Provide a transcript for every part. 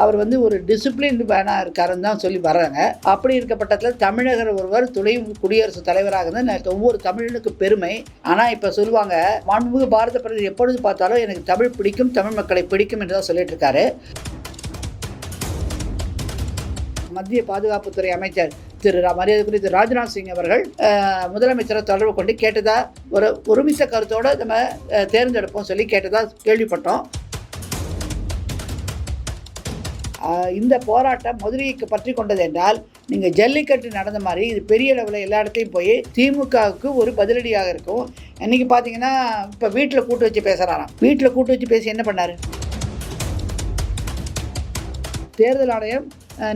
அவர் வந்து ஒரு டிசிப்ளின் மேனாக இருக்காருன்னு தான் சொல்லி வர்றாங்க. அப்படி இருக்க பட்டத்தில் தமிழகர் ஒருவர் துணை குடியரசுத் தலைவராக இருந்தால் எனக்கு ஒவ்வொரு தமிழனுக்கு பெருமை. ஆனால் இப்போ சொல்லுவாங்க மாண்புமிகு பாரத பிரதமர் எப்பொழுது பார்த்தாலும் எனக்கு தமிழ் பிடிக்கும் தமிழ் மக்களை பிடிக்கும் என்று தான் சொல்லிட்டு இருக்காரு. மத்திய பாதுகாப்புத்துறை அமைச்சர் திரு ரா- மரியாதைக்குரிய திரு ராஜ்நாத் சிங் அவர்கள் முதலமைச்சரை தொடர்பு கொண்டு கேட்டதா ஒரு ஒருமித்த கருத்தோடு நம்ம தேர்ந்தெடுப்போம் சொல்லி கேட்டதா கேள்விப்பட்டோம். இந்த போராட்டம் மதுரைக்கு பற்றி கொண்டது என்றால் நீங்கள் ஜல்லிக்கட்டு நடந்த மாதிரி இது பெரிய அளவில் எல்லா இடத்தையும் போய் திமுகவுக்கு ஒரு பதிலடியாக இருக்கும். இன்றைக்கி பார்த்தீங்கன்னா இப்போ வீட்டில் கூட்டு வச்சு பேசுகிறாராம் வீட்டில் கூட்டு வச்சு பேசி என்ன பண்ணார்? தேர்தல் ஆணையம்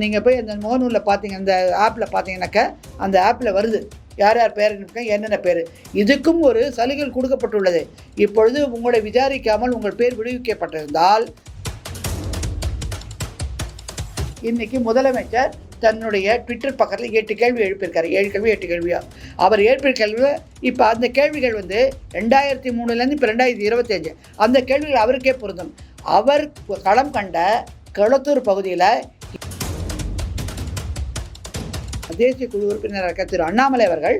நீங்கள் போய் அந்த முகநூலில் பார்த்தீங்க அந்த ஆப்பில் பார்த்தீங்கன்னாக்கா அந்த ஆப்பில் வருது. யார் யார் பேர் என்னென்ன பேர்? இதுக்கும் ஒரு சலுகை கொடுக்கப்பட்டுள்ளது. இப்பொழுது உங்களை விசாரிக்காமல் உங்கள் பேர் விடுவிக்கப்பட்டிருந்தால் இன்னைக்கு முதலமைச்சர் தன்னுடைய ட்விட்டர் பக்கத்தில் எட்டு கேள்வி எழுப்பியிருக்காரு. ஏழு கேள்வி எட்டு கேள்வியாக அவர் எழுப்பிய கேள்வி இப்போ அந்த கேள்விகள் வந்து ரெண்டாயிரத்தி மூணுலேருந்து இப்போ ரெண்டாயிரத்தி இருபத்தஞ்சு. அந்த கேள்விகள் அவருக்கே பொருந்தும். அவர் களம் கண்ட களத்தூர் பகுதியில் தேசிய குழு உறுப்பினராக இருக்க திரு அண்ணாமலை அவர்கள்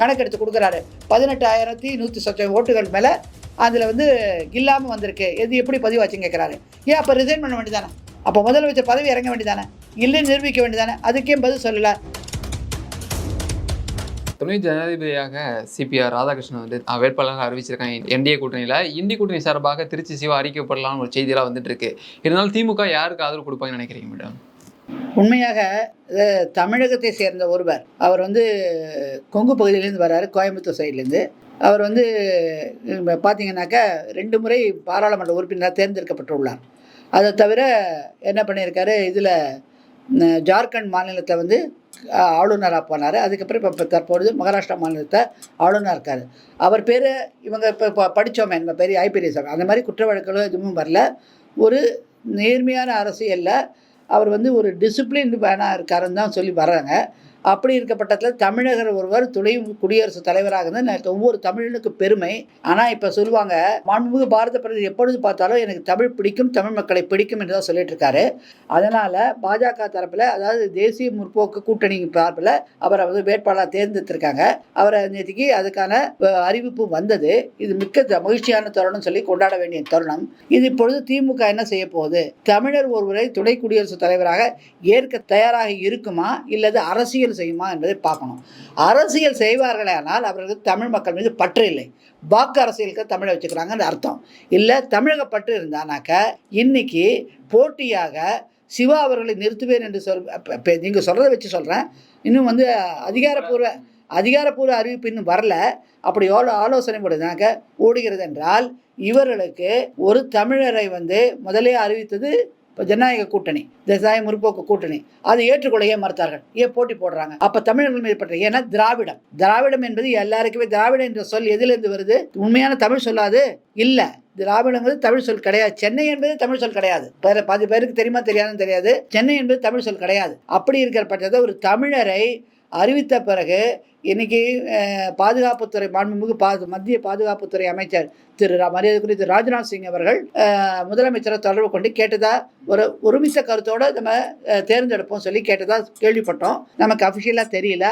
கணக்கெடுத்து கொடுக்குறாரு. பதினெட்டாயிரத்தி நூற்றி சொச்சம் ஓட்டுகள் மேலே அதில் வந்து இல்லாமல் வந்திருக்கு. எது எப்படி பதிவாச்சுன்னு கேட்குறாரு ஏன் அப்போ ரிசைன் பண்ண வேண்டியதானே அப்போ முதலமைச்சர் பதவி இறங்க வேண்டியதானே இல்லைன்னு நிரூபிக்க வேண்டியதானே அதுக்கே பதில் சொல்லலை துணை ஜனாதிபதியாக சிபிஆர் ராதாகிருஷ்ணன் வந்து வேட்பாளராக அறிவிச்சிருக்காங்க என்டிஏ கூட்டணியில் இந்தி கூட்டணி சார்பாக திருச்சி சிவா அறிவிக்கப்படலாம்னு ஒரு செய்தியெல்லாம் வந்துட்டு இருக்கு இருந்தாலும் திமுக யாருக்கு ஆதரவு கொடுப்பாங்கன்னு நினைக்கிறீங்க மேடம் உண்மையாக தமிழகத்தை சேர்ந்த ஒருவர் அவர் வந்து கொங்கு பகுதியிலேருந்து வர்றாரு கோயம்புத்தூர் சைட்லேருந்து அவர் வந்து பார்த்தீங்கன்னாக்கா ரெண்டு முறை பாராளுமன்ற உறுப்பினராக தேர்ந்தெடுக்கப்பட்டுள்ளார் அதை தவிர என்ன பண்ணியிருக்காரு? இதில் ஜார்க்கண்ட் மாநிலத்தை வந்து ஆளுநராக போனார். அதுக்கப்புறம் இப்போ இப்போ தற்பொழுது மகாராஷ்டிரா மாநிலத்தை ஆளுநராக இருக்கார். அவர் பேர் இவங்க இப்போ இப்போ படித்தோமே நம்ம பெரிய ஐபிஎஸ் அந்த மாதிரி குற்ற வழக்குகளும் எதுவும் வரல. ஒரு நேர்மையான அரசியலில் அவர் வந்து ஒரு டிசிப்ளின் பேனாக இருக்காருன்னு தான் சொல்லி வர்றாங்க. அப்படி இருக்க பட்டத்தில் தமிழகர் ஒருவர் துணை குடியரசு தலைவராக இருந்தால் ஒவ்வொரு தமிழனுக்கு பெருமை. ஆனால் இப்போ சொல்லுவாங்க மாண்புமிகு பாரத பிரதமர் எப்பொழுது பார்த்தாலும் எனக்கு தமிழ் பிடிக்கும் தமிழ் மக்களை பிடிக்கும் என்று தான் சொல்லிட்டு இருக்காரு அதனால் பாஜக தரப்பில் அதாவது தேசிய முற்போக்கு கூட்டணி பார்ப்பில் அவரை வந்து வேட்பாளராக தேர்ந்தெடுத்திருக்காங்க. அவரை நேற்றுக்கு அதுக்கான அறிவிப்பு வந்தது. இது மிக்க மகிழ்ச்சியான தருணம் சொல்லி கொண்டாட வேண்டிய தருணம். இது இப்பொழுது திமுக என்ன செய்ய போகுது? தமிழர் ஒருவரை துணை குடியரசுத் தலைவராக ஏற்க தயாராக இருக்குமா? இல்லது அரசியல் செய்யுமா என்பதை பார்க்கணும். அரசியல் செய்வார்களே ஆனால் அவர்களுக்கு தமிழ் மக்கள் மீது பற்று இல்லை. வாக்கு அரசியலுக்கு தமிழை வச்சுக்கிறாங்கன்னு அர்த்தம். இல்லை தமிழக பற்று இருந்தானாக்க இன்னைக்கு போட்டியாக சிவா அவர்களை நிறுத்துவேன் என்று சொல் நீங்கள் சொல்கிறத வச்சு சொல்கிறேன் இன்னும் வந்து அதிகாரப்பூர்வ அதிகாரப்பூர்வ அறிவிப்பு இன்னும் வரல. அப்படி எவ்வளோ ஆலோசனை போடுறதுனாக்க ஓடுகிறது என்றால் இவர்களுக்கு ஒரு தமிழரை வந்து முதலே அறிவித்தது இப்போ ஜனநாயக கூட்டணி தேசாய முற்போக்கு கூட்டணி அதை ஏற்றுக்கொள்ளையே மறுத்தார்கள். ஏன் போட்டி போடுறாங்க? அப்போ தமிழர்கள் மீது பற்றி. ஏன்னா திராவிடம். திராவிடம் என்பது எல்லாருக்குமே திராவிடம் என்ற சொல் எதிலிருந்து வருது? உண்மையான தமிழ் சொல்லாது? இல்லை. திராவிடங்கிறது தமிழ் சொல் கிடையாது. சென்னை என்பது தமிழ் சொல் கிடையாது. பேர- பாதி பேருக்கு தெரியுமா தெரியாதுன்னு தெரியாது. சென்னை என்பது தமிழ் சொல் கிடையாது. அப்படி இருக்கிற பட்சத்தை ஒரு தமிழரை அறிவித்த பிறகு இன்னைக்கு பாதுகாப்புத்துறை மாண்புமிகு பா மத்திய பாதுகாப்புத்துறை அமைச்சர் திரு ரா- மரியாதைக்குரிய திரு ராஜ்நாத் சிங் அவர்கள் முதலமைச்சரை தொடர்பு கொண்டு கேட்டதா ஒரு ஒருமித்த கருத்தோடு நம்ம தேர்ந்தெடுப்போம் சொல்லி கேட்டதா கேள்விப்பட்டோம். நமக்கு அஃபிஷியலாக தெரியல.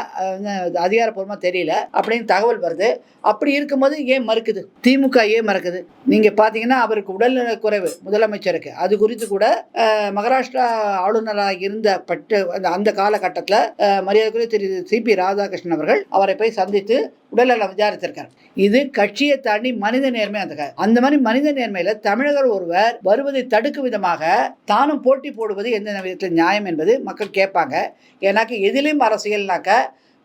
அதிகாரப்பூர்வமாக தெரியல அப்படின்னு தகவல் வருது. அப்படி இருக்கும்போது ஏன் மறுக்குது? திமுக ஏன் மறுக்குது? நீங்கள் பார்த்தீங்கன்னா அவருக்கு உடல்நலக் குறைவு முதலமைச்சருக்கு. அது குறித்து கூட மகாராஷ்டிரா ஆளுநராக இருந்த பட்டு அந்த அந்த காலகட்டத்தில் மரியாதைக்குரிய திரு சிபி ராதாகிருஷ்ணன் அவர்கள் அவரை போய் சந்தித்து உடல்நலம் விசாரித்திருக்கார் இது கட்சியை தாண்டி மனித நேர்மை அந்த அந்த மாதிரி மனித நேர்மையில தமிழகர் ஒருவர் வருவதை தடுக்கும் விதமாக தானும் போட்டி போடுவது எந்த விதத்தில் நியாயம் என்பது மக்கள் கேட்பாங்க. ஏன்னாக்க எதிலையும் அரசியல்னாக்க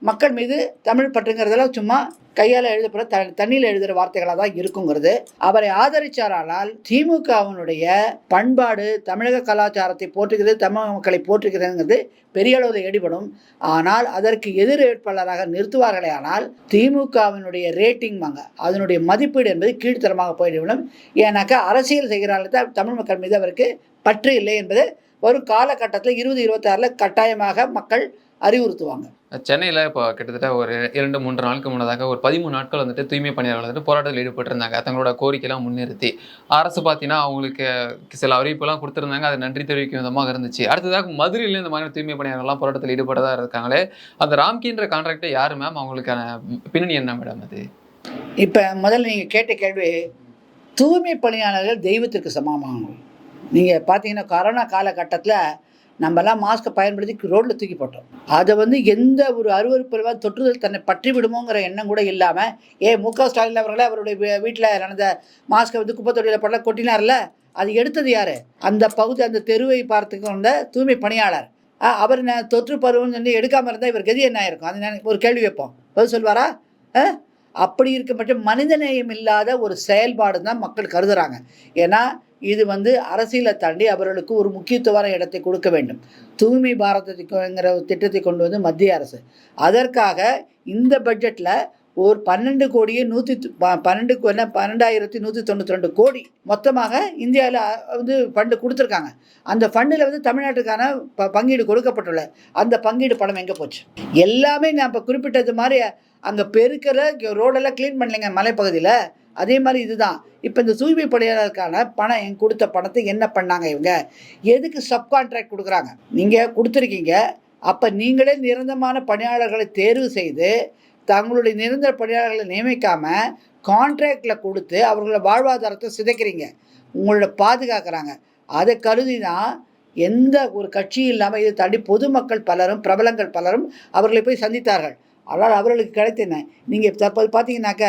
மக்கள் மீது தமிழ் பற்றுங்கிறதெல்லாம் சும்மா கையால் எழுதப்பட த தண்ணியில் எழுதுகிற வார்த்தைகளாக தான் இருக்குங்கிறது. அவரை ஆதரிச்சாரானால் திமுகவினுடைய பண்பாடு தமிழக கலாச்சாரத்தை போற்றுகிறது தமிழக மக்களை போற்றுகிறதுங்கிறது பெரிய அளவில் ஈடுபடும். ஆனால் அதற்கு எதிர் வேட்பாளராக நிறுத்துவார்களே ஆனால் திமுகவினுடைய ரேட்டிங் வாங்க அதனுடைய மதிப்பீடு என்பது கீழ்த்தரமாக போய்விடும். ஏன்னாக்கா அரசியல் செய்கிறார்கள் தான் தமிழ் மக்கள் மீது அவருக்கு பற்று இல்லை என்பது வரும் காலகட்டத்தில் இருபது இருபத்தாறில் கட்டாயமாக மக்கள் அறிவுறுத்துவாங்க. சென்னையில் இப்போ கிட்டத்தட்ட ஒரு இரண்டு மூன்று நாளுக்கு முன்னதாக ஒரு பதிமூணு நாட்கள் வந்துட்டு தூய்மை பணியாளர்கள் வந்துட்டு போராட்டத்தில் ஈடுபட்டிருந்தாங்க. தங்களோட கோரிக்கைலாம் முன்னிறுத்தி. அரசு பார்த்தீங்கன்னா அவங்களுக்கு சில அறிவிப்புலாம் கொடுத்துருந்தாங்க. அது நன்றி தெரிவிக்கும் விதமாக இருந்துச்சு. அடுத்ததாக மதுரையில் இந்த மாதிரி தூய்மை பணியாளர்கள்லாம் போராட்டத்தில் ஈடுபட்டதாக இருக்காங்களே அந்த ராம்கின்ற கான்ட்ராக்டை யார் மேம் அவங்களுக்கான பின்னணி என்ன மேடம் அது? இப்போ முதல்ல நீங்கள் கேட்ட கேள்வி தூய்மை பணியாளர்கள் தெய்வத்திற்கு சமமானவங்க நீங்கள் பார்த்தீங்கன்னா கொரோனா காலகட்டத்தில் நம்மலாம் மாஸ்க்கை பயன்படுத்தி ரோட்டில் தூக்கி போட்டோம். அதை வந்து எந்த ஒரு அருவறுப்பு தொற்றுதல் தன்னை பற்றி விடுமோங்கிற எண்ணம் கூட இல்லாமல் ஏ மு. க. ஸ்டாலின் அவர்களே அவருடைய வீட்டில் நடந்த மாஸ்க்கை வந்து குப்பை தொட்டியில் கொட்டினார்ல? அது எடுத்தது யார்? அந்த பகுதி அந்த தெருவை பார்த்துக்கொண்ட தூய்மை பணியாளர். அவர் நான் தொற்று பருவம்னு சொல்லி எடுக்காமல் இருந்தால் இவர் கதி என்ன ஆயிருக்கும் அது ஒரு கேள்வி வைப்போம். பதில் சொல்வாரா? ஆ? அப்படி இருக்க மட்டும் மனிதநேயம் இல்லாத ஒரு செயல்பாடு தான் மக்கள் கருதுகிறாங்க ஏன்னா இது வந்து அரசியலை தாண்டி அவர்களுக்கு ஒரு முக்கியத்துவமான இடத்தை கொடுக்க வேண்டும். தூய்மை பாரதத்துக்குங்கிற ஒரு திட்டத்தை கொண்டு வந்து மத்திய அரசு. அதற்காக இந்த பட்ஜெட்டில் ஒரு பன்னெண்டு கோடியே நூற்றி பன்னெண்டு என்ன பன்னெண்டாயிரத்தி நூற்றி தொண்ணூற்றி ரெண்டு கோடி மொத்தமாக இந்தியாவில் வந்து ஃபண்டு கொடுத்துருக்காங்க. அந்த ஃபண்டில் வந்து தமிழ்நாட்டுக்கான ப பங்கீடு கொடுக்கப்பட்டுள்ள. அந்த பங்கீடு பணம் எங்கே போச்சு? எல்லாமே நான் இப்போ குறிப்பிட்டது மாதிரி அங்கே பெருக்கிற ரோடெல்லாம் க்ளீன் பண்ணலைங்க மலைப்பகுதியில். அதே மாதிரி இதுதான். இப்போ இந்த தூய்மை பணியாளருக்கான பணம் எங்க கொடுத்த பணத்தை என்ன பண்ணாங்க இவங்க? எதுக்கு சப்கான்ட்ராக்ட் கொடுக்குறாங்க? நீங்கள் கொடுத்துருக்கீங்க. அப்போ நீங்களே நிரந்தரமான பணியாளர்களை தேர்வு செய்து தங்களுடைய நிரந்தர பணியாளர்களை நியமிக்காமல் கான்ட்ராக்டில் கொடுத்து அவர்களோட வாழ்வாதாரத்தை சிதைக்கிறீங்க. உங்களோட பாதுகாக்கிறாங்க. அதை கருதி தான் எந்த ஒரு கட்சியும் இல்லாமல் இதை தாண்டி பொதுமக்கள் பலரும் பிரபலங்கள் பலரும் அவர்களை போய் சந்தித்தார்கள். ஆனால் அவர்களுக்கு கிடைத்தன நீங்கள் தற்போது பார்த்தீங்கன்னாக்க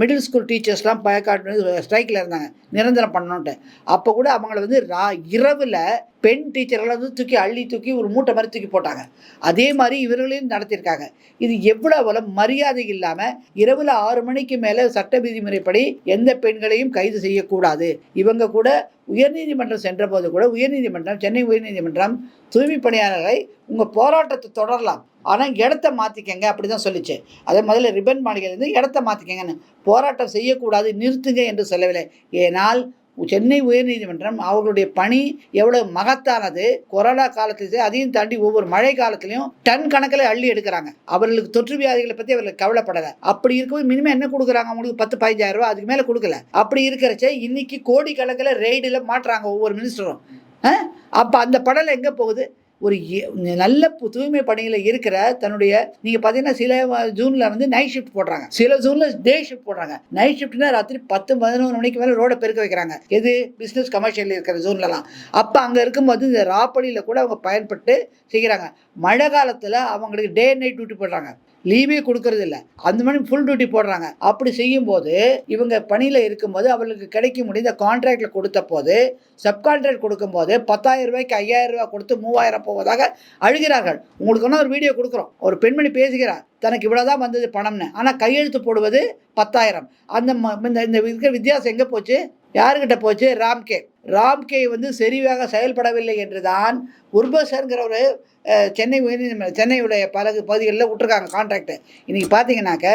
மிடில் ஸ்கூல் டீச்சர்ஸ்லாம் பயக்காட்டு ஸ்ட்ரைக்கில் இருந்தாங்க. நிரந்தரம் பண்ணணுன்ட்டு அப்போ கூட அவங்கள வந்து ரா இரவில் பெண் டீச்சர்களை வந்து தூக்கி அள்ளி தூக்கி ஒரு மூட்டை மாதிரி தூக்கி போட்டாங்க. அதே மாதிரி இவர்களையும் நடத்தியிருக்காங்க. இது எவ்வளவு மரியாதை இல்லாமல் இரவில் ஆறு மணிக்கு மேலே சட்ட விதிமுறைப்படி எந்த பெண்களையும் கைது செய்யக்கூடாது. இவங்க கூட உயர்நீதிமன்றம் சென்ற போது கூட உயர்நீதிமன்றம் சென்னை உயர்நீதிமன்றம் தூய்மை பணியாளர்களை உங்கள் போராட்டத்தை தொடரலாம். ஆனால் இடத்த மாற்றிக்கங்க அப்படி தான் சொல்லிச்சு. அதே முதல்ல ரிப்பன் மாளிகையிலேருந்து இடத்த மாற்றிக்கங்கன்னு போராட்டம் செய்யக்கூடாது நிறுத்துங்க என்று சொல்லவில்லை. ஏனால் சென்னை உயர்நீதிமன்றம் அவர்களுடைய பணி எவ்வளவு மகத்தானது கொரோனா காலத்தில் அதையும் தாண்டி ஒவ்வொரு மழை காலத்திலையும் டன் கணக்கில் அள்ளி எடுக்கிறாங்க. அவர்களுக்கு தொற்று வியாதிகளை பற்றி அவர்களுக்கு கவலைப்படலை. அப்படி இருக்கும்போது மினிமம் என்ன கொடுக்குறாங்க? அவங்களுக்கு பத்து பதினஞ்சாயிரம் ரூபா அதுக்கு மேலே கொடுக்கல. அப்படி இருக்கிறச்ச இன்னைக்கு கோடிக்கணக்கில் ரெய்டில் மாட்டுறாங்க ஒவ்வொரு மினிஸ்டரும் அப்போ அந்த படலை எங்கே போகுது? ஒரு நல்ல பு- தூய்மை பணியில் இருக்கிற தன்னுடைய நீங்கள் பார்த்தீங்கன்னா சில ஜூனில் வந்து நைட் ஷிஃப்ட் போடுறாங்க. சில ஜூனில் டே ஷிஃப்ட் போடுறாங்க. நைட் ஷிஃப்ட்னா ராத்திரி பத்து பதினோரு மணிக்கு மேலே ரோடை பெருக்க வைக்கிறாங்க. எது? பிஸ்னஸ் கமர்ஷியல் இருக்கிற ஜூன்லலாம் அப்போ அங்கே இருக்கும்போது இந்த ராப்படியில் கூட அவங்க பயன்பட்டு செய்கிறாங்க மழை காலத்தில் அவங்களுக்கு டே நைட் டியூட்டி போடுறாங்க. லீவே கொடுக்கறதில்ல. அந்த மாதிரி ஃபுல் டியூட்டி போடுறாங்க. அப்படி செய்யும்போது இவங்க பணியில் இருக்கும்போது அவர்களுக்கு கிடைக்க முடிந்த கான்ட்ராக்டில் கொடுத்த போது சப்கான்ட்ராக்ட் கொடுக்கும்போது பத்தாயிரம் ரூபாய்க்கு ஐயாயிரம் ரூபாய் கொடுத்து மூவாயிரம் போவதாக அழுகிறார்கள். உங்களுக்கு ஒன்றும் ஒரு வீடியோ கொடுக்குறோம். ஒரு பெண்மணி பேசுகிறார். தனக்கு இவ்வளோ தான் வந்தது பணம்னு. ஆனால் கையெழுத்து போடுவது பத்தாயிரம். அந்த ம- இந்த இந்த இருக்கிற வித்தியாசம் எங்கே போச்சு? யாருக்கிட்ட போச்சு? ராம்கே. ராம்கே வந்து சரியாக செயல்படவில்லை என்றுதான் உர்பசருங்கிற ஒரு சென்னை உயர்நீதிமன்ற சென்னையுடைய பல பகுதிகளில் விட்டுருக்காங்க கான்ட்ராக்ட் இன்றைக்கி பார்த்தீங்கன்னாக்க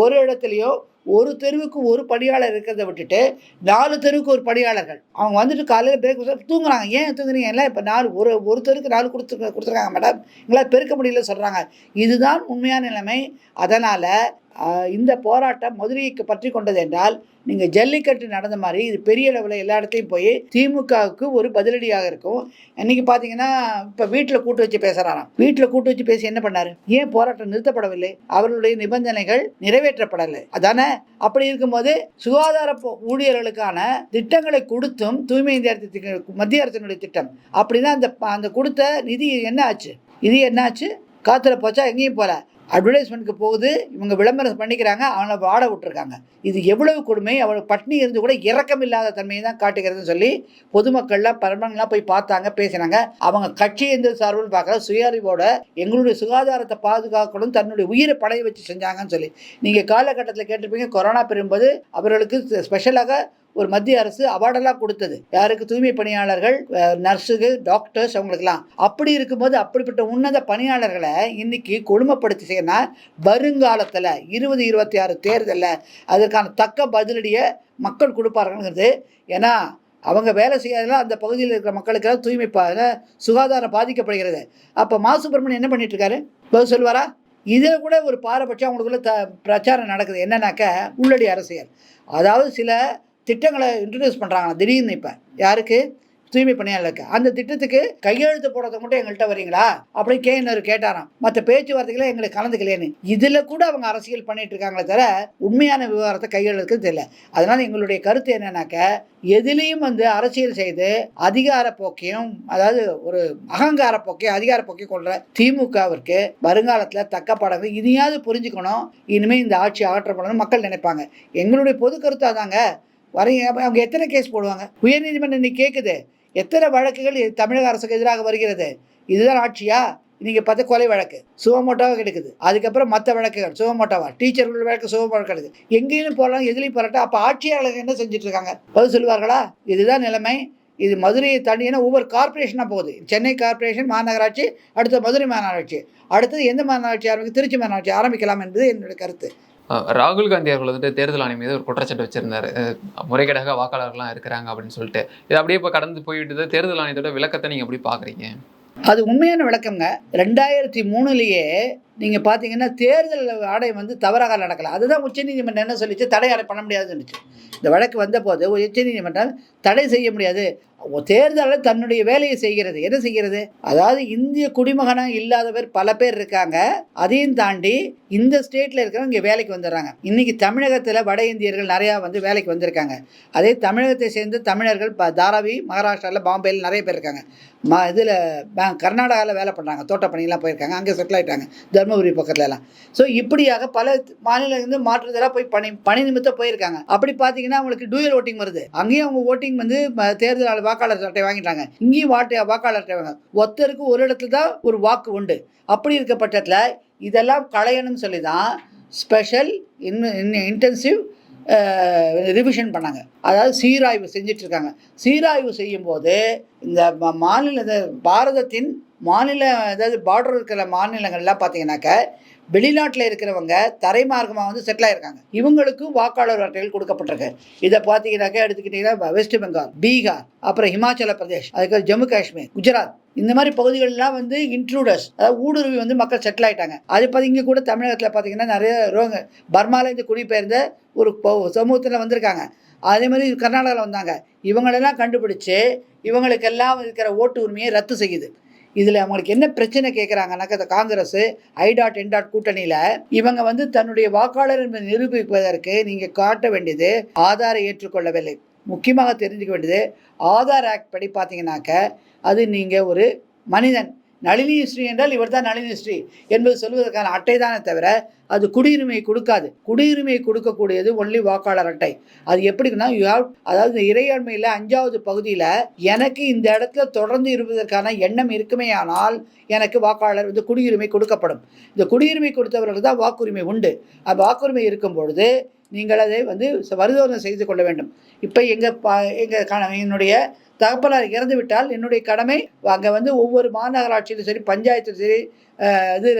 ஒரு இடத்துலையோ ஒரு தெருவுக்கு ஒரு பணியாளர் இருக்கிறத விட்டுட்டு நாலு தெருவுக்கு ஒரு பணியாளர்கள். அவங்க வந்துட்டு காலையில் பிரேக் தூங்குறாங்க. ஏன் தூங்குறீங்க? எல்லாம் இப்போ நாலு ஒரு ஒரு தெருக்கு நாலு கொடுத்து கொடுத்துருக்காங்க மேடம் எங்களால் பெருக்க முடியல சொல்கிறாங்க இதுதான் உண்மையான நிலைமை. அதனால் இந்த போராட்டம் மதுரைக்கு பற்றி கொண்டது என்றால் நீங்கள் ஜல்லிக்கட்டு நடந்த மாதிரி இது பெரிய அளவில் எல்லா இடத்தையும் போய் திமுகவுக்கு ஒரு பதிலடியாக இருக்கும். இன்றைக்கி பார்த்தீங்கன்னா இப்போ வீட்டில் கூட்டு வச்சு பேசுகிறாராம் வீட்டில் கூட்டு வச்சு பேசி என்ன பண்ணார்? ஏன் போராட்டம் நிறுத்தப்படவில்லை? அவர்களுடைய நிபந்தனைகள் நிறைவேற்றப்படலை. அதானே? அப்படி இருக்கும்போது சுகாதார ஊழியர்களுக்கான திட்டங்களை கொடுத்தும் தூய்மை இந்தியா திட்ட- மத்திய அரசினுடைய திட்டம். அப்படின்னா அந்த அந்த கொடுத்த நிதி என்ன ஆச்சு? இது என்ன ஆச்சு? போச்சா எங்கேயும் போகல அட்வர்டைஸ்மெண்ட்டுக்கு போகுது இவங்க விளம்பரம் பண்ணிக்கிறாங்க அவனை வாட விட்டுருக்காங்க. இது எவ்வளவு கொடுமை அவளுக்கு பட்னி இருந்து கூட இறக்கம் இல்லாத தன்மையை தான் காட்டுகிறதுன்னு சொல்லி பொதுமக்கள்லாம் பரமங்களாம் போய் பார்த்தாங்க பேசினாங்க. அவங்க கட்சி எந்த சார்புன்னு பார்க்குற சுயறிவோட எங்களுடைய சுகாதாரத்தை பாதுகாக்கணும் தன்னுடைய உயிரை படைய வச்சு செஞ்சாங்கன்னு சொல்லி. நீங்கள் காலகட்டத்தில் கேட்டிருப்பீங்க கொரோனா பெறும்போது அவர்களுக்கு ஸ்பெஷலாக ஒரு மத்திய அரசு அவார்டெல்லாம் கொடுத்தது. யாருக்கு? தூய்மை பணியாளர்கள் நர்ஸுக்கு டாக்டர்ஸ் அவங்களுக்கெல்லாம். அப்படி இருக்கும்போது அப்படிப்பட்ட உன்னத பணியாளர்களை இன்னைக்கு கொடுமைப்படுத்தி செய்யணும் வருங்காலத்தில் இருபது இருபத்தி ஆறு தேர்தலில் அதற்கான தக்க பதிலடியை மக்கள் கொடுப்பார்கள்ங்கிறது. ஏன்னா அவங்க வேலை செய்யாதெல்லாம் அந்த பகுதியில் இருக்கிற மக்களுக்கெல்லாம் தூய்மை சுகாதாரம் பாதிக்கப்படுகிறது. அப்போ மா. சுப்பிரமணியன் என்ன பண்ணிட்டு இருக்காரு பதில் சொல்லுவாரா? இதில் கூட ஒரு பாரபட்சம் அவங்களுக்குள்ள த பிரச்சாரம் நடக்குது. என்னன்னாக்க உள்ளடி அரசியல். அதாவது சில திட்டங்களை இன்ட்ரடியூஸ் பண்ணுறாங்க திடீர்னு இப்போ. யாருக்கு? தூய்மை பணியாளருக்கு அந்த திட்டத்துக்கு கையெழுத்து போடுறத மட்டும் எங்கள்கிட்ட வரீங்களா அப்படி கேனர் கேட்டாராம். மற்ற பேச்சுவார்த்தைகளை எங்களுக்கு கலந்துக்கலையேன்னு. இதில் கூட அவங்க அரசியல் பண்ணிட்டு இருக்காங்களே தவிர உண்மையான விவகாரத்தை கையெழுத்துக்கு தெரியல. அதனால எங்களுடைய கருத்து என்னன்னாக்க எதிலையும் வந்து அரசியல் செய்து அதிகார போக்கையும் அதாவது ஒரு அகங்கார போக்கையும் அதிகார போக்கையும் கொள்ற திமுகவிற்கு வருங்காலத்தில் தக்க பாடங்கள் இனியாவது புரிஞ்சுக்கணும். இனிமேல் இந்த ஆட்சி அகற்றப்படணும் மக்கள் நினைப்பாங்க. எங்களுடைய பொது கருத்தாக தாங்க. வரீங்க அப்போ அவங்க எத்தனை கேஸ் போடுவாங்க? உயர்நீதிமன்றம் இன்னைக்கு கேட்குது எத்தனை வழக்குகள் இது தமிழக அரசுக்கு எதிராக வருகிறது? இதுதான் ஆட்சியா? நீங்கள் பார்த்த கொலை வழக்கு. சுகமோட்டாவாக கிடைக்குது. அதுக்கப்புறம் மற்ற வழக்குகள். சுவமோட்டோவா டீச்சர்கள் வழக்கு சுவமோட்டோ கிடைக்குது. எங்கேயும் போகலாம் எதுலையும் போராட்டம் அப்போ ஆட்சியாளர்கள் என்ன செஞ்சுட்டு இருக்காங்க பதில் சொல்லுவார்களா? இதுதான் நிலைமை. இது மதுரையை தண்ணினா ஒவ்வொரு கார்ப்பரேஷனாக போகுது. சென்னை கார்பரேஷன் மாநகராட்சி அடுத்த மதுரை மாநகராட்சி. அடுத்தது எந்த மாநகராட்சி ஆரம்பிக்கும் திருச்சி மாநகராட்சி ஆரம்பிக்கலாம் என்பது என்னுடைய கருத்து. ராகுல் காந்தி அவர்கள் வந்துட்டு தேர்தல் ஆணையம் மீது ஒரு குற்றச்சாட்டு வச்சிருந்தார். முறைகேடாக வாக்காளர்கள்லாம் இருக்கிறாங்க அப்படின்னு சொல்லிட்டு. இது அப்படியே இப்போ கடந்து போயிட்டு தேர்தல் ஆணையத்தோட விளக்கத்தை நீங்கள் எப்படி பார்க்குறீங்க அது உண்மையான விளக்கங்க ரெண்டாயிரத்தி மூணுலேயே நீங்கள் பார்த்தீங்கன்னா தேர்தல் ஆடை வந்து தவறாக நடக்கலாம் அதுதான் உச்சநீதிமன்றம் என்ன சொல்லிச்சு? தடை பண்ண முடியாதுன்னு சொல்லிச்சு. இந்த வழக்கு வந்த போது உச்சநீதிமன்றம் தடை செய்ய முடியாது. தேர்தலில் தன்னுடைய வேலையை செய்கிறது. என்ன செய்கிறது? அதாவது இந்திய குடிமகனாக இல்லாதவர் பல பேர் இருக்காங்க. அதையும் தாண்டி இந்த ஸ்டேட்டில் இருக்கிறவங்க இங்கே வேலைக்கு வந்துடுறாங்க. இன்றைக்கி தமிழகத்தில் வட இந்தியர்கள் நிறையா வந்து வேலைக்கு வந்திருக்காங்க. அதே தமிழகத்தை சேர்ந்து தமிழர்கள் ப தாராவி மகாராஷ்டிராவில் பாம்பேயில் நிறைய பேர் இருக்காங்க. ம இதில் கர்நாடகாவில் வேலை பண்ணுறாங்க தோட்டப்பணியெல்லாம் போயிருக்காங்க. அங்கே செட்டில் ஆகிட்டாங்க தருமபுரி பக்கத்துல எல்லாம் ஸோ இப்படியாக பல மாநிலங்கள்ந்து மாற்றுதலாக போய் பணி பணி நிமித்தம் போயிருக்காங்க. அப்படி பார்த்தீங்கன்னா அவங்களுக்கு டூயல் ஓட்டிங் வருது. அங்கேயும் அவங்க ஓட்டிங் வந்து ம- தேர்தல் வாக்காளர் அட்டை வாங்கிட்டாங்க. இங்கேயும் வாட்டு வாக்காளர் அட்டை வாங்க. ஒருத்தருக்கு ஒரு இடத்துல தான் ஒரு வாக்கு உண்டு. அப்படி இருக்க பட்சத்தில் இதெல்லாம் களையணும்னு சொல்லி தான் ஸ்பெஷல் இன் இன்டென்சிவ் ரிவிஷன் பண்ணாங்க. அதாவது சீராய்வு செஞ்சுட்டு இருக்காங்க. சீராய்வு செய்யும்போது இந்த மாநில பாரதத்தின் மாநில அதாவது பார்டர் இருக்கிற மாநிலங்கள்லாம் பார்த்தீங்கன்னாக்க வெளிநாட்டில் இருக்கிறவங்க தரைமார்க்கமாக வந்து செட்டில் ஆயிருக்காங்க. இவங்களுக்கும் வாக்காளர் அட்டைகள் கொடுக்கப்பட்டிருக்கு. இதை பார்த்தீங்கன்னாக்கா எடுத்துக்கிட்டிங்கன்னா வெஸ்ட் பெங்கால் பீகார் அப்புறம் ஹிமாச்சல பிரதேஷ் அதுக்கப்புறம் ஜம்மு காஷ்மீர் குஜராத் இந்த மாதிரி பகுதிகளெலாம் வந்து இன்ட்ரூடர்ஸ் அதாவது ஊடுருவி வந்து மக்கள் செட்டில் ஆயிட்டாங்க. அது பார்த்து இங்கே கூட தமிழகத்தில் பார்த்தீங்கன்னா நிறைய ரோங்க பர்மாலேருந்து குடிபெயர்ந்த ஒரு சமூகத்தில் வந்திருக்காங்க. அதே மாதிரி கர்நாடகாவில் வந்தாங்க. இவங்களெல்லாம் கண்டுபிடிச்சு இவங்களுக்கெல்லாம் இருக்கிற ஓட்டு உரிமையை ரத்து செய்யுது. இதில் அவங்களுக்கு என்ன பிரச்சனை கேட்குறாங்கனாக்கா இந்த காங்கிரஸ் என் டாட் கூட்டணியில் இவங்க வந்து தன்னுடைய வாக்காளர் என்பதை நிரூபிப்பதற்கு நீங்கள் காட்ட வேண்டியது ஆதாரை ஏற்றுக்கொள்ளவில்லை. முக்கியமாக தெரிஞ்சுக்க வேண்டியது ஆதார் ஆக்ட் படி பார்த்தீங்கன்னாக்க அது நீங்கள் ஒரு மனிதன் நளினி ஸ்ரீ என்றால் இவர் தான் நளினி ஸ்ரீ என்பது சொல்வதற்கான அட்டை தானே தவிர அது குடியுரிமையை கொடுக்காது. குடியுரிமையை கொடுக்கக்கூடியது ஒன்லி வாக்காளர் அட்டை. அது எப்படின்னா யூ ஹாவ் அதாவது இறையாண்மையில் அஞ்சாவது பகுதியில் எனக்கு இந்த இடத்துல தொடர்ந்து இருப்பதற்கான எண்ணம் இருக்குமே ஆனால் எனக்கு வாக்காளர் வந்து குடியுரிமை கொடுக்கப்படும். இந்த குடியுரிமை கொடுத்தவர்களுக்கு தான் வாக்குரிமை உண்டு. அந்த வாக்குரிமை இருக்கும் பொழுது நீங்கள் அதை வந்து பரிசோதனை செய்து கொள்ள வேண்டும். இப்போ எங்கள் பா எங்கள் என்னுடைய தகப்பனார் இறந்து விட்டால் என்னுடைய கடமை. அங்கே வந்து ஒவ்வொரு மாநகராட்சியிலும் சரி பஞ்சாயத்துலையும் சரி இது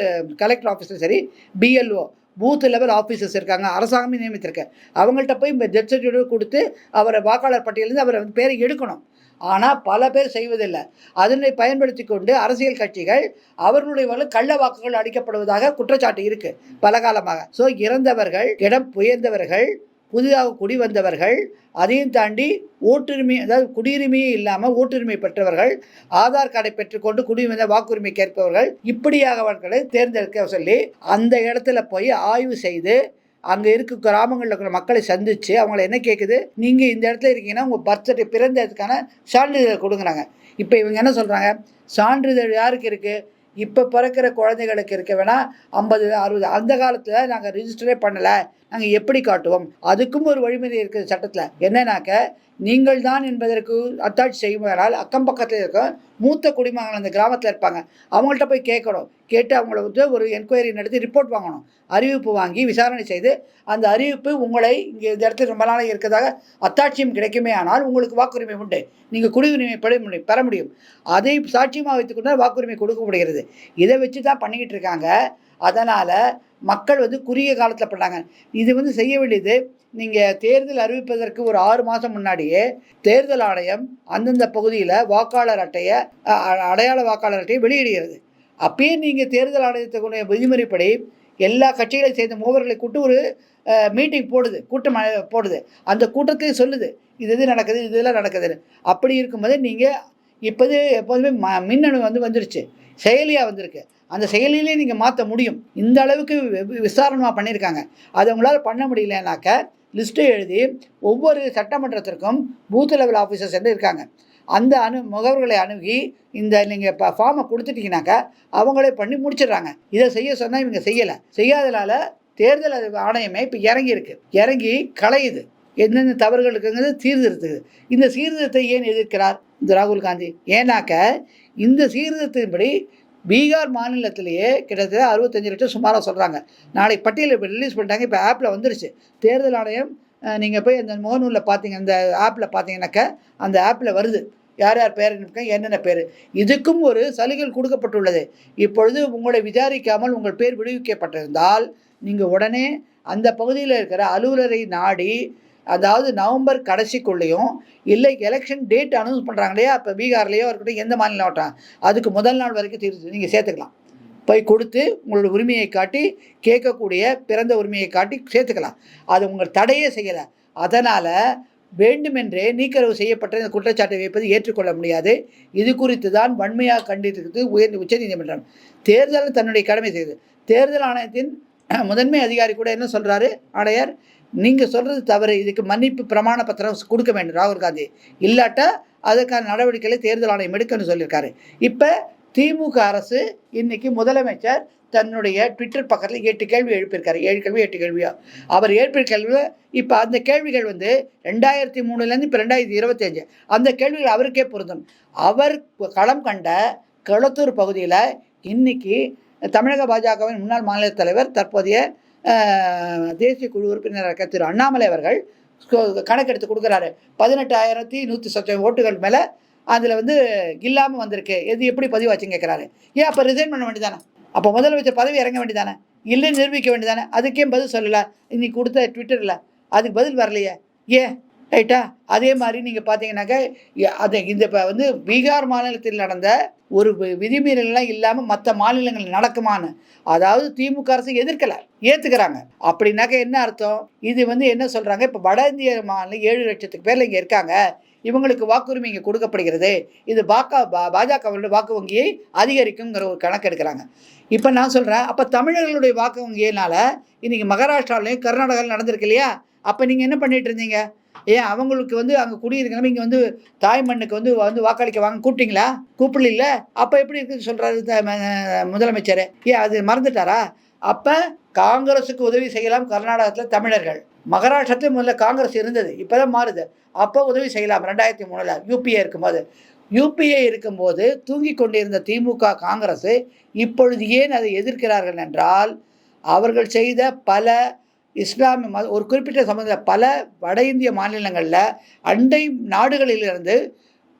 கலெக்டர் ஆஃபீஸும் சரி பிஎல்ஓ பூத் லெவல் ஆஃபீஸர்ஸ் இருக்காங்க. அரசாங்கமே நியமித்திருக்க. அவங்கள்ட்ட போய் இந்த டெத் சர்டிஃபிகேட் கொடுத்து அவரை வாக்காளர் பட்டியலேருந்து அவரை வந்து பேரை எடுக்கணும். ஆனால் பல பேர் செய்வதில்லை. அதனை பயன்படுத்தி கொண்டு அரசியல் கட்சிகள் அவர்களுடைய வலு கள்ள வாக்குகள் அளிக்கப்படுவதாக குற்றச்சாட்டு இருக்குது பல காலமாக ஸோ இறந்தவர்கள் இடம் புயர்ந்தவர்கள் புதிதாக குடி வந்தவர்கள் அதையும் தாண்டி ஓட்டுரிமை அதாவது குடியுரிமையே இல்லாமல் ஓட்டுரிமை பெற்றவர்கள் ஆதார் கார்டை பெற்றுக்கொண்டு குடியுரிமை வாக்குரிமை கேட்பவர்கள் இப்படியாகவர்களை தேர்ந்தெடுக்க சொல்லி அந்த இடத்துல போய் ஆய்வு செய்து அங்கே இருக்க கிராமங்களில் இருக்கிற மக்களை சந்தித்து அவங்கள என்ன கேட்குது நீங்கள் இந்த இடத்துல இருக்கீங்கன்னா உங்கள் பர்த் சர்டிஃபிகேட் பிறந்ததுக்கான சான்றிதழ் கொடுக்குறாங்க இப்போ இவங்க என்ன சொல்கிறாங்க சான்றிதழ் யாருக்கு இருக்குது இப்போ பிறக்கிற குழந்தைகளுக்கு இருக்க வேணால் ஐம்பது அறுபது. அந்த காலத்தில் நாங்கள் ரிஜிஸ்டரே பண்ணலை. நாங்கள் எப்படி காட்டுவோம்? அதுக்கும் ஒரு வழிமுறை இருக்குது சட்டத்தில். என்னன்னாக்க நீங்கள் தான் என்பதற்கு அத்தாட்சி செய்வதால் அக்கம் பக்கத்தில் இருக்க மூத்த குடிமகன் அந்த கிராமத்தில் இருப்பாங்க. அவங்கள்ட்ட போய் கேட்கணும். கேட்டு அவங்கள வந்து ஒரு என்கொயரி நடத்தி ரிப்போர்ட் வாங்கணும். அறிவிப்பு வாங்கி விசாரணை செய்து அந்த அறிவிப்பு உங்களை இங்கே இந்த இடத்துல ரொம்ப நாளாக இருக்கிறதாக அத்தாட்சியம் கிடைக்குமே ஆனால் உங்களுக்கு வாக்குரிமை உண்டு. நீங்கள் குடியுரிமை பெற முடியும் பெற முடியும். அதை சாட்சியமாக வைத்துக்கொண்டு வாக்குரிமை கொடுக்க முடிகிறது இதை வச்சு தான் பண்ணிக்கிட்டு இருக்காங்க. அதனால் மக்கள் வந்து குறுகிய காலத்தில் பண்ணாங்க இது வந்து செய்ய வேண்டியது நீங்கள் தேர்தல் அறிவிப்பதற்கு ஒரு ஆறு மாதம் முன்னாடியே தேர்தல் ஆணையம் அந்தந்த பகுதியில் வாக்காளர் அட்டையை அ, அடையாள வாக்காளர் அட்டையை வெளியிடுகிறது. அப்பயே நீங்கள் தேர்தல் ஆணையத்துக்குடைய விதிமுறைப்படி எல்லா கட்சிகளையும் சேர்ந்த மூவர்களை கூட்டு ஒரு மீட்டிங் போடுது கூட்டம் போடுது. அந்த கூட்டத்தையும் சொல்லுது. இது இது நடக்குது இது இதெல்லாம் நடக்குதுன்னு. அப்படி இருக்கும்போது நீங்கள் இப்போது எப்போதுமே ம மின்னணு வந்து வந்துருச்சு. செயலியாக வந்திருக்கு. அந்த செயலிலே நீங்கள் மாற்ற முடியும். இந்த அளவுக்கு வி- விசாரணமாக பண்ணியிருக்காங்க அது உங்களால் பண்ண முடியலனாக்க லிஸ்ட்டை எழுதி ஒவ்வொரு சட்டமன்றத்திற்கும் பூத் லெவல் ஆஃபீஸர்ஸ் என்று இருக்காங்க. அந்த அணு முகவர்களை அணுகி இந்த நீங்கள் இப்போ ஃபார்மை கொடுத்துட்டீங்கனாக்கா அவங்களே பண்ணி முடிச்சிடுறாங்க. இதை செய்ய சொன்னால் இவங்க செய்யலை. செய்யாதனால தேர்தல் அறிவு ஆணையமே இப்போ இறங்கி இருக்கு இறங்கி களையுது. என்னென்ன தவறுகள் இருக்குங்கிறது சீர்திருத்துது. இந்த சீர்திருத்தத்தை ஏன் எதிர்க்கிறார் இந்த ராகுல் காந்தி? ஏன்னாக்க இந்த சீர்திருத்தத்தின்படி பீகார் மாநிலத்திலேயே கிட்டத்தட்ட அறுபத்தஞ்சு லட்சம் சுமாராக சொல்கிறாங்க நாளைக்கு பட்டியல் இப்போ ரிலீஸ் பண்ணிட்டாங்க. இப்போ ஆப்பில் வந்துருச்சு. தேர்தல் ஆணையம் நீங்கள் போய் அந்த முகநூலில் பார்த்தீங்க அந்த ஆப்பில் பார்த்தீங்கன்னாக்கா அந்த ஆப்பில் வருது. யார் யார் பேர் இருக்காங்க என்னென்ன பேர்? இதுக்கும் ஒரு சலுகைகள் கொடுக்கப்பட்டுள்ளது. இப்பொழுது உங்களை விசாரிக்காமல் உங்கள் பேர் விடுவிக்கப்பட்டிருந்தால் நீங்கள் உடனே அந்த பகுதியில் இருக்கிற அலுவலரை நாடி அதாவது நவம்பர் கடைசிக்குள்ளேயும் இல்லை எலெக்ஷன் டேட் அனௌன்ஸ் பண்ணுறாங்க இல்லையா? இப்போ பீகார்லேயோ இருக்கட்டும் எந்த மாநிலம் ஆகட்டும் அதுக்கு முதல் நாள் வரைக்கும் தீர்த்து நீங்கள் சேர்த்துக்கலாம். போய் கொடுத்து உங்களோட உரிமையை காட்டி கேட்கக்கூடிய பிறந்த உரிமையை காட்டி சேர்த்துக்கலாம். அது உங்கள் தடையே செய்யலை. அதனால் வேண்டுமென்றே நீக்கரவு செய்யப்பட்ட இந்த குற்றச்சாட்டை வைப்பது ஏற்றுக்கொள்ள முடியாது. இது குறித்து தான் வன்மையாக கண்டித்திருக்கிறது உயர் உச்சநீதிமன்றம் தேர்தல் தன்னுடைய கடமை செய்து தேர்தல் ஆணையத்தின் முதன்மை அதிகாரி கூட என்ன சொல்கிறாரு ஆணையர்? நீங்கள் சொல்கிறது தவறு. இதுக்கு மன்னிப்பு பிரமாண பத்திரம் கொடுக்க வேண்டும் ராகுல் காந்தி. இல்லாட்டா அதற்கான நடவடிக்கைகளை தேர்தல் ஆணையம் எடுக்கணும்னு சொல்லியிருக்காரு. இப்போ திமுக அரசு இன்னைக்கு முதலமைச்சர் தன்னுடைய ட்விட்டர் பக்கத்தில் எட்டு கேள்வி எழுப்பியிருக்காரு. ஏழு கேள்வி எட்டு கேள்வியா? அவர் எழுப்பிய கேள்வி இப்போ அந்த கேள்விகள் வந்து ரெண்டாயிரத்தி மூணுலேருந்து இப்போ ரெண்டாயிரத்தி இருபத்தஞ்சு. அந்த கேள்விகள் அவருக்கே பொருந்தும். அவர் களம் கண்ட களத்தூர் பகுதியில் இன்னைக்கு தமிழக பாஜகவின் முன்னாள் மாநில தலைவர் தற்போதைய தேசிய குழு உறுப்பினராக திரு அண்ணாமலை அவர்கள் கணக்கெடுத்து கொடுக்குறாரு. பதினெட்டாயிரத்தி நூற்றி சொச்சம் ஓட்டுகள் மேலே அதில் வந்து இல்லாமல் வந்திருக்கு. எது எப்படி பதிவாச்சுன்னு கேட்குறாரு ஏன் அப்போ ரிசைன் பண்ண வேண்டியதானே? அப்போ முதலமைச்சர் பதவி இறங்க வேண்டியதானே? இல்லைன்னு நிரூபிக்க வேண்டியதானே? அதுக்கே பதில் சொல்லலை. இன்னைக்கு கொடுத்த ட்விட்டரில் அதுக்கு பதில் வரலையே. ஏன்? ரைட்டா? அதே மாதிரி நீங்கள் பார்த்தீங்கன்னாக்கா அது இந்த இப்போ வந்து பீகார் மாநிலத்தில் நடந்த ஒரு வி- விதிமீறல்லாம் இல்லாமல் மற்ற மாநிலங்கள் நடக்குமான்னு அதாவது திமுக அரசு எதிர்க்கலை ஏற்றுக்கிறாங்க அப்படின்னாக்க என்ன அர்த்தம்? இது வந்து என்ன சொல்கிறாங்க இப்போ வட இந்திய மாநிலம் ஏழு லட்சத்துக்கு பேரில் இங்கே இருக்காங்க. இவங்களுக்கு வாக்குரிமை இங்கே கொடுக்கப்படுகிறது. இது பாக்க பா பாஜகவோட வாக்கு வங்கியை அதிகரிக்குங்கிற ஒரு கணக்கு எடுக்கிறாங்க. இப்போ நான் சொல்கிறேன் அப்போ தமிழர்களுடைய வாக்கு வங்கியினால் இன்றைக்கி மகாராஷ்டிராவிலையும் கர்நாடகாவில் நடந்திருக்கு இல்லையா? அப்போ நீங்கள் என்ன பண்ணிகிட்டு இருந்தீங்க? ஏன் அவங்களுக்கு வந்து அங்கே குடியிருக்கணும் இங்கே வந்து தாய் மண்ணுக்கு வந்து வந்து வாக்களிக்க வாங்க கூப்பிட்டீங்களா? கூப்பிடல அப்போ எப்படி இருக்குன்னு சொல்கிறாரு முதலமைச்சர். ஏன் அது மறந்துட்டாரா? அப்போ காங்கிரஸுக்கு உதவி செய்யலாம் கர்நாடகத்தில் தமிழர்கள். மகாராஷ்டிரத்தில் முதல்ல காங்கிரஸ் இருந்தது இப்போ தான் மாறுது. அப்போ உதவி செய்யலாம் ரெண்டாயிரத்தி மூணில் யூபிஏ இருக்கும்போது. யூபிஏ இருக்கும்போது தூங்கி கொண்டிருந்த திமுக காங்கிரஸ் இப்பொழுது ஏன் அதை எதிர்க்கிறார்கள் என்றால் அவர்கள் செய்த பல இஸ்லாமிய மத ஒரு குறிப்பிட்ட சமூகத்தில் பல வட இந்திய மாநிலங்களில் அண்டை நாடுகளிலிருந்து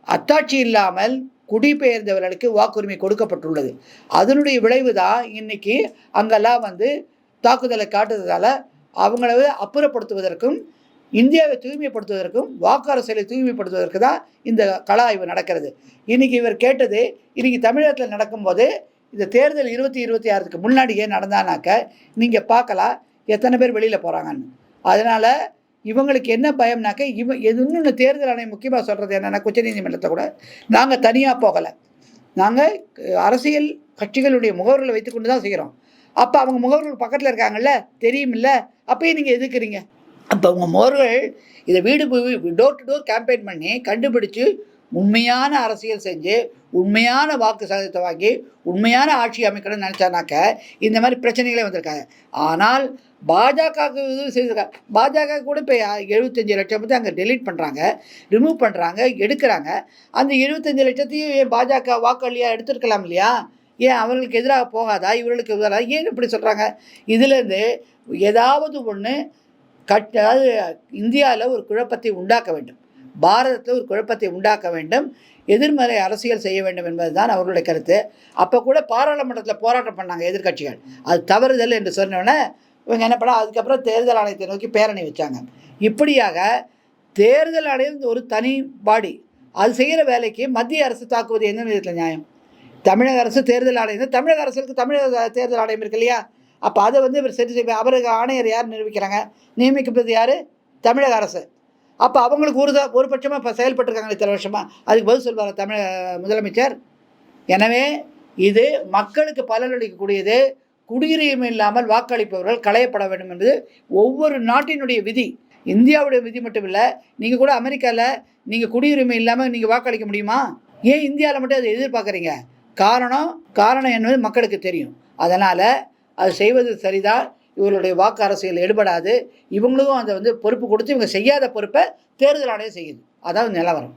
அத்தாட்சி இல்லாமல் குடிபெயர்ந்தவர்களுக்கு வாக்குரிமை கொடுக்கப்பட்டுள்ளது. அதனுடைய விளைவு தான் இன்னைக்கு அங்கெல்லாம் வந்து தாக்குதலை காட்டுறதால அவங்கள அப்புறப்படுத்துவதற்கும் இந்தியாவை தூய்மைப்படுத்துவதற்கும் வாக்கு அரசியலை தூய்மைப்படுத்துவதற்கு தான் இந்த கள ஆய்வு நடக்கிறது. இன்றைக்கி இவர் கேட்டது இன்றைக்கி தமிழகத்தில் நடக்கும்போது இந்த தேர்தல் இருபத்தி இருபத்தி ஆறுக்கு முன்னாடியே நடந்தானாக்க நீங்கள் பார்க்கலாம் எத்தனை பேர் வெளியில் போகிறாங்கன்னு அதனால் இவங்களுக்கு என்ன பயம்னாக்க இவ இன்னொன்று தேர்தல் ஆணையம் முக்கியமாக சொல்கிறது என்னென்னா உச்சநீதிமன்றத்தை கூட நாங்கள் தனியாக போகலை. நாங்கள் அரசியல் கட்சிகளுடைய முகவர்களை வைத்துக்கொண்டு தான் செய்கிறோம் அப்போ அவங்க முகவர்கள் பக்கத்தில் இருக்காங்கல்ல தெரியுமில்ல அப்பயும் நீங்கள் எதுக்குறீங்க? அப்போ உங்கள் முகவர்கள் இதை வீடு டோர் டு டோர் கேம்பெயின் பண்ணி கண்டுபிடிச்சு உண்மையான அரசியல் செஞ்சு உண்மையான வாக்கு சதவீதத்தை வாங்கி உண்மையான ஆட்சி அமைக்கணும்னு நினச்சானாக்க இந்த மாதிரி பிரச்சனைகளே வந்திருக்காங்க ஆனால் பாஜகவுக்கு இது செய்திருக்காங்க பாஜக கூட இப்போ எழுபத்தஞ்சு லட்சம் பற்றி அங்கே டெலீட் பண்ணுறாங்க ரிமூவ் பண்ணுறாங்க எடுக்கிறாங்க. அந்த எழுபத்தஞ்சு லட்சத்தையும் ஏன் பாஜக வாக்களியாக எடுத்துருக்கலாம் இல்லையா? ஏன் அவர்களுக்கு எதிராக போகாதா? இவர்களுக்கு எதிராக ஏன் இப்படி சொல்கிறாங்க இதுலேருந்து ஏதாவது ஒன்று கட் அதாவது இந்தியாவில் ஒரு குழப்பத்தை உண்டாக்க வேண்டும். பாரதத்தில் ஒரு குழப்பத்தை உண்டாக்க வேண்டும். எதிர்மறை அரசியல் செய்ய வேண்டும் என்பது தான் அவர்களுடைய கருத்து. அப்போ கூட பாராளுமன்றத்தில் போராட்டம் பண்ணாங்க எதிர்க்கட்சிகள். அது தவறுதல் என்று சொன்னோன்னே இவங்க என்ன பண்ண அதுக்கப்புறம் தேர்தல் ஆணையத்தை நோக்கி பேரணி வச்சாங்க. இப்படியாக தேர்தல் ஆணையம் ஒரு தனி பாடி அது செய்கிற வேலைக்கு மத்திய அரசு தாக்குவது எந்த விதத்தில் நியாயம்? தமிழக அரசு தேர்தல் ஆணையம் தமிழக அரசுக்கு தமிழக தேர்தல் ஆணையம் இருக்கு இல்லையா? அப்போ அதை வந்து இவர் சரி செய்ய அவருக்கு ஆணையர் யார் நிரூபிக்கிறாங்க? நியமிக்கப்பட்டது யார்? தமிழக அரசு. அப்போ அவங்களுக்கு ஒரு ஒரு பட்சமாக இப்போ செயல்பட்டுருக்காங்க இத்தனை வருஷமாக அதுக்கு பதில் சொல்வார் தமிழக முதலமைச்சர்? எனவே இது மக்களுக்கு பலனளிக்கக்கூடியது குடியுரிமை இல்லாமல் வாக்களிப்பவர்கள் களையப்பட வேண்டும் என்பது ஒவ்வொரு நாட்டினுடைய விதி. இந்தியாவுடைய விதி மட்டும் இல்லை நீங்கள் கூட அமெரிக்காவில் நீங்கள் குடியுரிமை இல்லாமல் நீங்கள் வாக்களிக்க முடியுமா? ஏன் இந்தியாவில் மட்டும் அதை எதிர்பார்க்குறீங்க? காரணம் காரணம் என்பது மக்களுக்கு தெரியும். அதனால் அது செய்வது சரிதான் இவர்களுடைய வாக்கு அரசியல் எடுபடாது இவங்களுக்கும் அதை வந்து பொறுப்பு கொடுத்து இவங்க செய்யாத பொறுப்பை தேர்தல் ஆணையம் செய்யுது. அதாவது நிலவரம்.